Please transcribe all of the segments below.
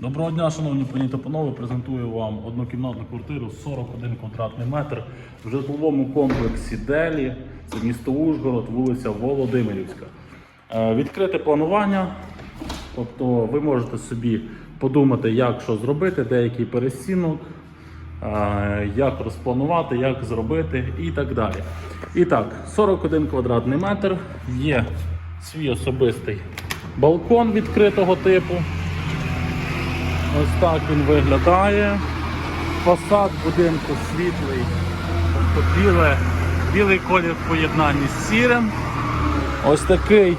Доброго дня, шановні пані та панове. Презентую вам однокімнатну квартиру 41 квадратний метр в житловому комплексі Делі. Це місто Ужгород, вулиця Володимирівська. Е, Відкрите планування. Тобто ви можете собі подумати, як що зробити, деякий перестінок, е, як розпланувати, як зробити і так далі. І так, 41 квадратний метр, є свій особистий балкон відкритого типу. Ось так він виглядає. Фасад будинку світлий, тобто біле, білий колір в поєднанні з сірим. Ось такий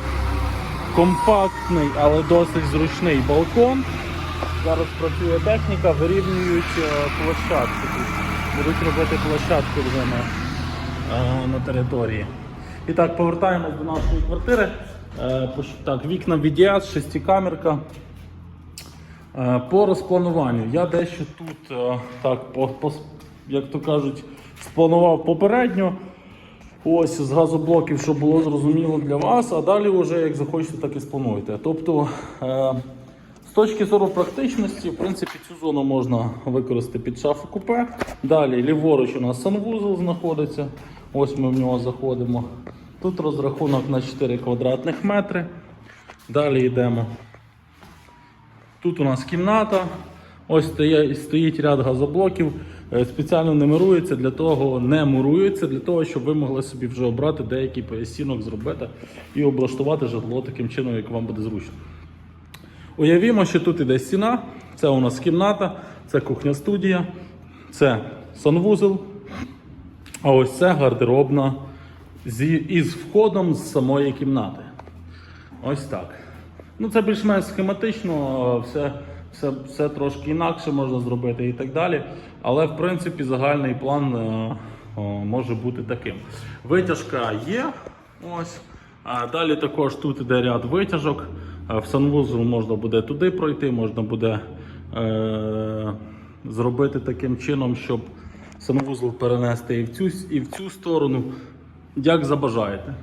компактний, але досить зручний балкон. Зараз працює техніка, вирівнюють е, площадку. Будуть робити площадку вже на, е, на території. І так, повертаємось до нашої квартири. Е, Так, вікна VDS, шестикамерка. Е, По розплануванню я дещо тут е, так, по, по, як то кажуть, спланував попередньо. Ось з газоблоків, щоб було зрозуміло для вас, а далі вже як захочете, так і сплануєте. Тобто, е, з точки зору практичності, в принципі, цю зону можна використати під шафу купе. Далі ліворуч у нас санвузол знаходиться. Ось ми в нього заходимо. Тут розрахунок на 4 квадратних метри. Далі йдемо Тут у нас кімната. Ось стоїть ряд газоблоків. Е, Спеціально не мурується для того, не мурується для того, щоб ви могли собі вже обрати деякий поясінок, зробити і облаштувати житло таким чином, як вам буде зручно. Уявімо, що тут іде стіна, це у нас кімната, це кухня студія, це санвузол, а ось це гардеробна із входом з самої кімнати. Ось так. Ну, це більш-менш схематично, все, все, все трошки інакше можна зробити і так далі. Але в принципі загальний план е, о, може бути таким. Витяжка є. Ось. А далі також тут іде ряд витяжок. Е, В санвузол можна буде туди пройти, можна буде е, зробити таким чином, щоб санвузол перенести і в цю, і в цю сторону, як забажаєте.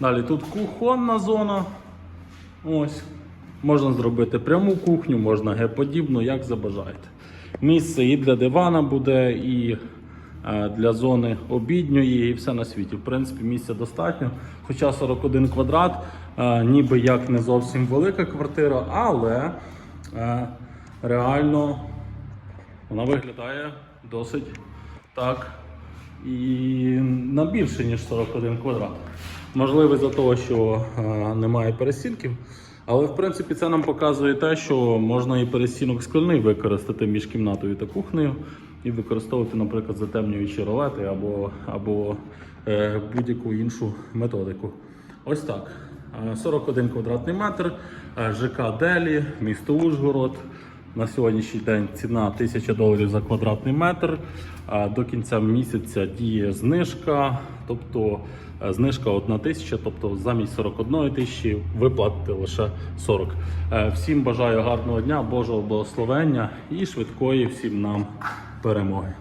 Далі тут кухонна зона. Ось. Можна зробити пряму кухню, можна геподібну, як забажаєте. Місце і для дивана буде, і е, для зони обідньої, і все на світі. В принципі, місця достатньо. Хоча 41 квадрат, е, ніби як не зовсім велика квартира, але е, реально вона виглядає досить так і на більше, ніж 41 квадрат. Можливо, за того, що е, немає перестінків. Але в принципі це нам показує те, що можна і перестінок скляний використати між кімнатою та кухнею і використовувати, наприклад, затемнюючі ролети або, або е, будь-яку іншу методику. Ось так. Е, 41 квадратний метр, е, ЖК Делі, місто Ужгород. На сьогоднішній день ціна 1000 доларів за квадратний метр. До кінця місяця діє знижка, тобто е, знижка 1 тисяча, тобто замість 41 тисячі ви платите лише 40. Е, Всім бажаю гарного дня, Божого благословення і швидкої всім нам перемоги.